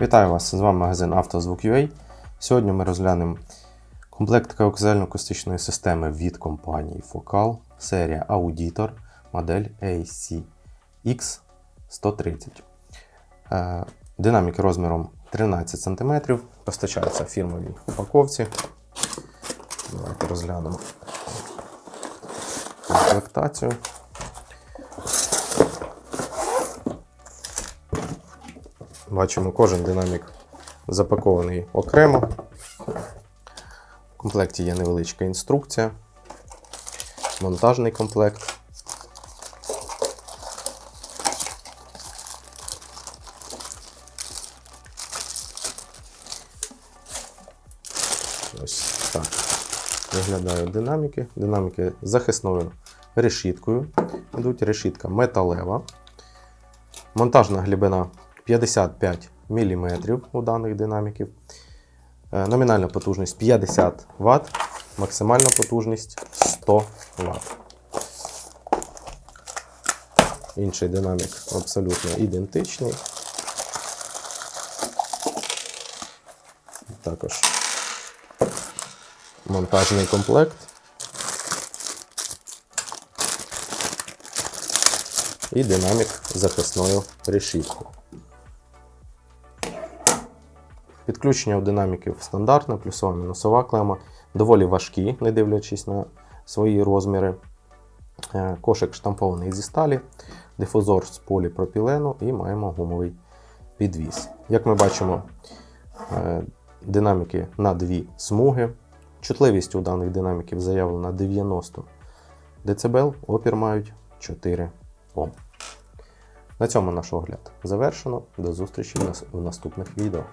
Вітаю вас! З вами магазин «Автозвук.UA». Сьогодні ми розглянемо комплект коаксіально-акустичної системи від компанії Focal, серія Auditor, модель ACX130. Е, Динаміки розміром 13 см, постачаються в фірмовій упаковці. Давайте розглянемо комплектацію. Бачимо, кожен динамік запакований окремо. В комплекті є невеличка інструкція, монтажний комплект. Ось так. Виглядають динаміки. Динаміки захисною решіткою. Йдуть решітка металева. Монтажна глибина 55 мм у даних динаміків. Е, Номінальна потужність 50 Вт, максимальна потужність 100 Вт. Інший динамік абсолютно ідентичний. Також монтажний комплект. І динамік захисною решіткою. Підключення у динаміків стандартне, плюсова мінусова клема, доволі важкі, не дивлячись на свої розміри. Е, Кошик штампований зі сталі, дифузор з поліпропілену і маємо гумовий підвіс. Як ми бачимо, е, динаміки на дві смуги. Чутливість у даних динаміків заявлена 90 дБ, опір мають 4 Ом. На цьому наш огляд завершено. До зустрічі в наступних відео.